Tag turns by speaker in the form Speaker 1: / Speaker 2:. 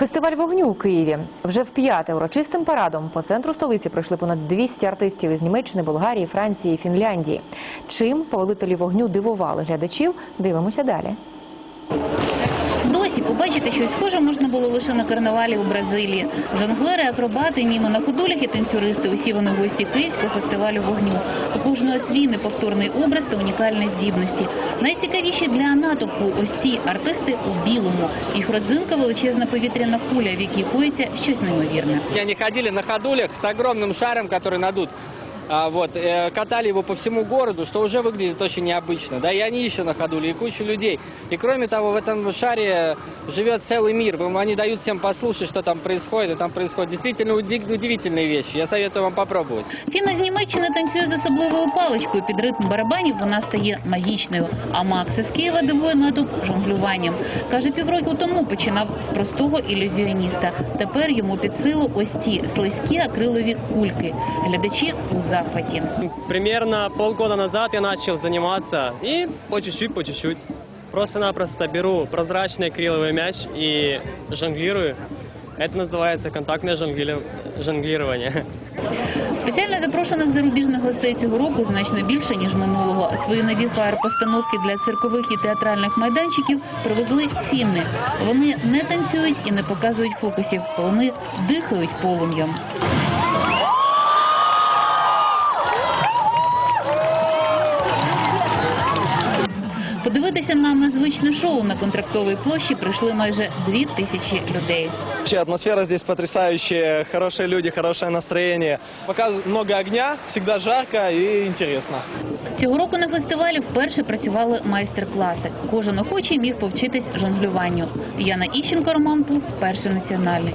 Speaker 1: Фестиваль вогню у Києві вже в п'яте урочистим парадом по центру столиці пройшли понад 200 артистів із Німеччини, Болгарії, Франції, Фінляндії. Чим повелителі вогню дивували глядачів? Дивимося далі.
Speaker 2: Досі побачити щось схоже можна було лише на карнавалі у Бразилії. Жонглери, акробати, німо на ходулях і танцюристи. Усі вони гості Київського фестивалю вогню. У кожного свій неповторний образ та унікальні здібності. Найцікавіші для натовпу ось ці артисти у білому. Їх родзинка величезна повітряна куля, в якій коїться щось неймовірне.
Speaker 3: Они ходили на ходулях с огромным шаром, который надут. А, вот, э, катали его по всему городу, что уже выглядит очень необычно. Да, и они еще на ходуле, и куча людей. И кроме того, в этом шаре живет целый мир. Вам- Они дают всем послушать, что там происходит. И там происходят действительно уди- удивительные вещи. Я советую вам попробовать.
Speaker 2: Фіна з Німеччини танцює з особливою паличкою. Під ритм барабанів вона стає магічною. А Макс із Києва дивує натовп жонглюванням. Каже, півроку тому починав з простого ілюзіоніста. Тепер йому під силу ось ці слизькі акрилові кульки. Глядачі у захваті.
Speaker 4: Примерно полгода назад я начал заниматься и по чуть-чуть, по чуть-чуть. Просто-напросто беру прозрачный акриловый мяч и жонглирую. Это называется контактное жонглиров- жонглирование.
Speaker 2: Спеціально запрошених зарубіжних гостей цього року значно більше ніж минулого. Свої нові фаєр-постановки для циркових і театральних майданчиків привезли фінни. Вони не танцюють і не показують фокусів. Вони дихають полум'ям. Подивитися на незвичне шоу на контрактовій площі прийшли майже дві тисячі людей.
Speaker 5: Вообще атмосфера здесь потрясающая, хорошие люди, хорошее настроение. Пока много огня, всегда жарко и интересно.
Speaker 2: Цього року на фестивалі вперше працювали майстер-класи. Кожен охочий міг повчитись жонглюванню. Яна Іщенко, Роман Пух, перший національний.